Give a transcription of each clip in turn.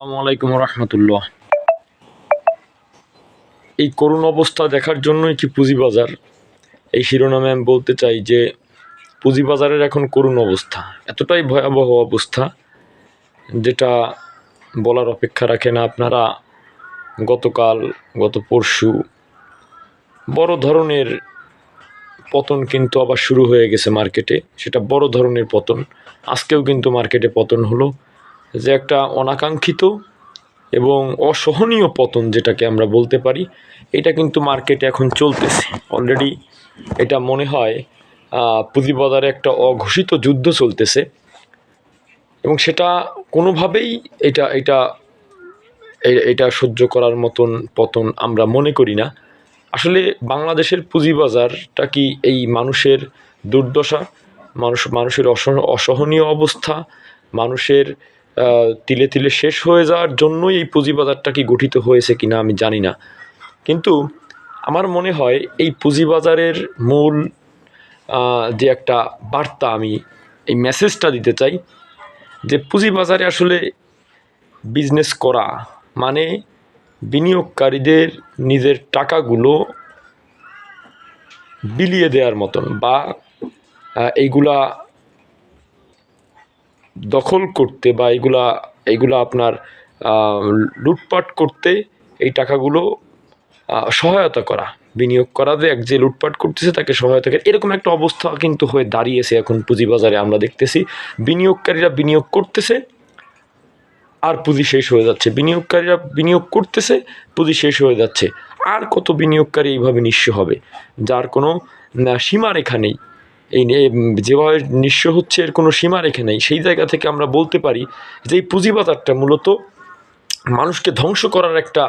আসসালামু আলাইকুম রহমতুল্লাহ। এই করুণ অবস্থা দেখার জন্যই কি পুঁজিবাজার? এই শিরোনামে আমি বলতে চাই যে, পুঁজিবাজারের এখন করুণ অবস্থা। এতটাই ভয়াবহ অবস্থা যেটা বলার অপেক্ষা রাখে না আপনারা। গতকাল, গত পরশু বড় ধরনের পতন কিন্তু আবার শুরু হয়ে গেছে মার্কেটে। সেটা বড় ধরনের পতন। আজকেও কিন্তু মার্কেটে পতন হলো। যে একটা অনাকাঙ্ক্ষিত এবং অসহনীয় পতন যেটাকে আমরা বলতে পারি, এটা কিন্তু মার্কেটে এখন চলতেছে। অলরেডি এটা মনে হয় পুঁজিবাজারে একটা অঘোষিত যুদ্ধ চলতেছে এবং সেটা কোনোভাবেই এটা এটা এটা সহ্য করার মতন পতন আমরা মনে করি না। আসলে বাংলাদেশের পুঁজিবাজারটা কি এই মানুষের দুর্দশা? মানুষ, মানুষের অস- অসহনীয় অবস্থা? মানুষের তিলে তিলে শেষ হয়ে যাওয়ার জন্যই এই পুঁজিবাজারটা কি গঠিত হয়েছে কিনা আমি জানি না। কিন্তু আমার মনে হয় এই পুঁজিবাজারের মূল যে একটা বার্তা আমি এই মেসেজটা দিতে চাই, যে পুঁজিবাজারে আসলে বিজনেস করা মানে বিনিয়োগকারীদের নিজের টাকাগুলো বিলিয়ে দেওয়ার মতন বা এইগুলা দখল করতে বা এইগুলা এইগুলা আপনার লুটপাট করতে এই টাকাগুলো সহায়তা করা, বিনিয়োগ করা এক যে লুটপাট করতেছে তাকে সহায়তা করে, এরকম একটা অবস্থা কিন্তু হয়ে দাঁড়িয়েছে এখন পুঁজিবাজারে আমরা দেখতেছি। বিনিয়োগকারীরা বিনিয়োগ করতেছে, আর পুঁজি শেষ হয়ে যাচ্ছে। বিনিয়োগকারীরা বিনিয়োগ করতেছে, পুঁজি শেষ হয়ে যাচ্ছে। আর কত বিনিয়োগকারী এইভাবে নিঃস্ব হবে? যার কোনো সীমারেখা নেই। এই যেভাবে নিঃস্ব হচ্ছে এর কোনো সীমা রেখে নেই। সেই জায়গা থেকে আমরা বলতে পারি যে এই পুঁজিবাজারটা মূলত মানুষকে ধ্বংস করার একটা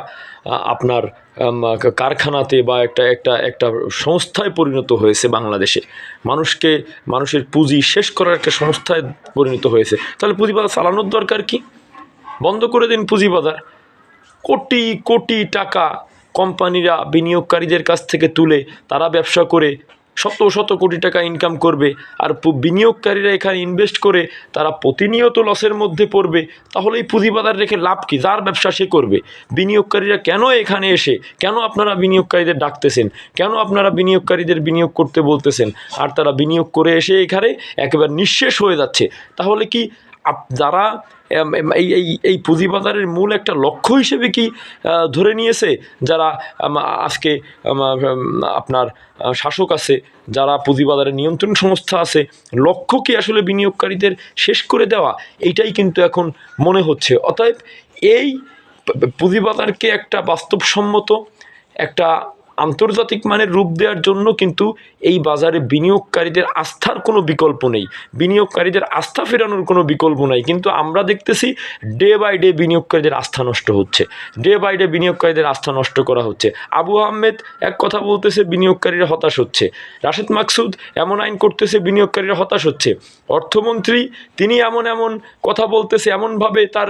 আপনার কারখানাতে বা একটা একটা একটা সংস্থায় পরিণত হয়েছে বাংলাদেশে। মানুষকে, মানুষের পুঁজি শেষ করার একটা সংস্থায় পরিণত হয়েছে। তাহলে পুঁজিবাজার চালানোর দরকার কি? বন্ধ করে দিন পুঁজিবাজার কোটি কোটি টাকা কোম্পানিরা, বিনিয়োগকারীদের কাছ থেকে তুলে তারা ব্যবসা করে শত শত কোটি টাকা ইনকাম করবে আর বিনিয়োগকারীরা এখানে ইনভেস্ট করে তারা প্রতিনিয়ত লসের মধ্যে পড়বে তাহলে এই পুঁজিবাজার রেখে লাভ কী? যার ব্যবসা সে করবে। বিনিয়োগকারীরা কেন এখানে এসে, কেন আপনারা বিনিয়োগকারীদের ডাকতেছেন? কেন আপনারা বিনিয়োগকারীদের বিনিয়োগ করতে বলতেছেন? আর তারা বিনিয়োগ করে এসে এখানে একেবারে নিঃশেষ হয়ে যাচ্ছে। তাহলে কি যারা এই এই এই পুঁজিবাজারের মূল একটা লক্ষ্য হিসেবে কি ধরে নিয়েছে? যারা আজকে আপনার শাসক আছে, যারা পুঁজিবাজারের নিয়ন্ত্রণ সংস্থা আছে, লক্ষ্য কি আসলে বিনিয়োগকারীদের শেষ করে দেওয়া? এইটাই কিন্তু এখন মনে হচ্ছে। অতএব এই পুঁজিবাজারকে একটা বাস্তবসম্মত, একটা আন্তর্জাতিক মানের রূপ দেওয়ার জন্য কিন্তু এই বাজারে বিনিয়োগকারীদের আস্থার কোনো বিকল্প নেই। বিনিয়োগকারীদের আস্থা ফেরানোর কোনো বিকল্প নাই। কিন্তু আমরা দেখতেছি ডে বাই ডে বিনিয়োগকারীদের আস্থা নষ্ট হচ্ছে। ডে বাই ডে বিনিয়োগকারীদের আস্থা নষ্ট করা হচ্ছে। আবু আহমেদ এক কথা বলতেছে, বিনিয়োগকারীরা হতাশ হচ্ছে। রাশেদ মাকসুদ এমন আইন করতেছে, বিনিয়োগকারীরা হতাশ হচ্ছে। অর্থমন্ত্রী তিনি এমন এমন কথা বলতেছে, এমনভাবে তার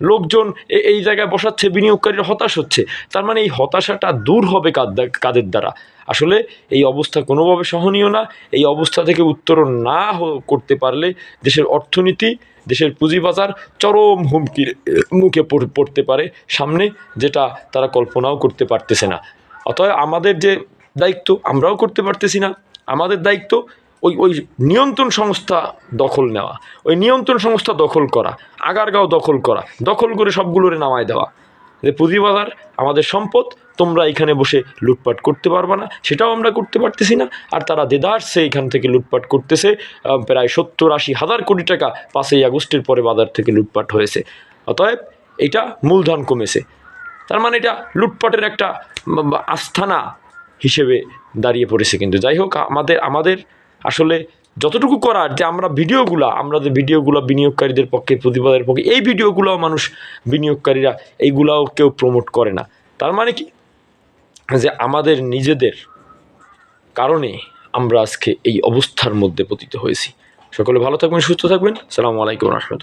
লোকজন এই জায়গায় বসাচ্ছে, বিনিয়োগকারীরা হতাশ হচ্ছে। তার মানে এই হতাশাটা দূর হবে দ্বা- কাদের দ্বারা? আসলে এই অবস্থা কোনোভাবে সহনীয় না। এই অবস্থা থেকে উত্তরণ না করতে পারলে দেশের অর্থনীতি, দেশের পুঁজিবাজার চরম হুমকির মুখে পড়- পড়তে পারে সামনে, যেটা তারা কল্পনাও করতে পারতেছে না। অতএব আমাদের যে দায়িত্ব, আমরাও করতে পারতেছি না। আমাদের দায়িত্ব ওই ওই নিয়ন্ত্রণ সংস্থা দখল নেওয়া, ওই নিয়ন্ত্রণ সংস্থা দখল করা, আগারগাঁও দখল করা, দখল করে সবগুলোরে নামায় দেওয়া। যে পুঁজিবাজার আমাদের সম্পদ তোমরা এখানে বসে লুটপাট করতে পারবে না, সেটাও আমরা করতে পারতেছি না। আর তারা দেদারসে এখান থেকে লুটপাট করতেছে প্রায় সত্তর আশি হাজার কোটি টাকা পাঁচই আগস্টের পরে বাজার থেকে লুটপাট হয়েছে। অতএব এটা মূলধন কমেছে। তার মানে এটা লুটপাটের একটা আস্থানা হিসেবে দাঁড়িয়ে পড়েছে কিন্তু। যাই হোক, আমাদের আমাদের আসলে যতটুকু করার যে আমরা ভিডিওগুলা আমরা যে ভিডিওগুলো বিনিয়োগকারীদের পক্ষে, প্রতিবাদের পক্ষে, এই ভিডিওগুলোও মানুষ বিনিয়োগকারীরা, এইগুলাও কেউ প্রমোট করে না। তার মানে কি? যে আমাদের নিজেদের কারণে আমরা আজকে এই অবস্থার মধ্যে পতিত হয়েছি। সকলে ভালো থাকবেন, সুস্থ থাকবেন। সালামু আলাইকুম রহমতুল্লাহ।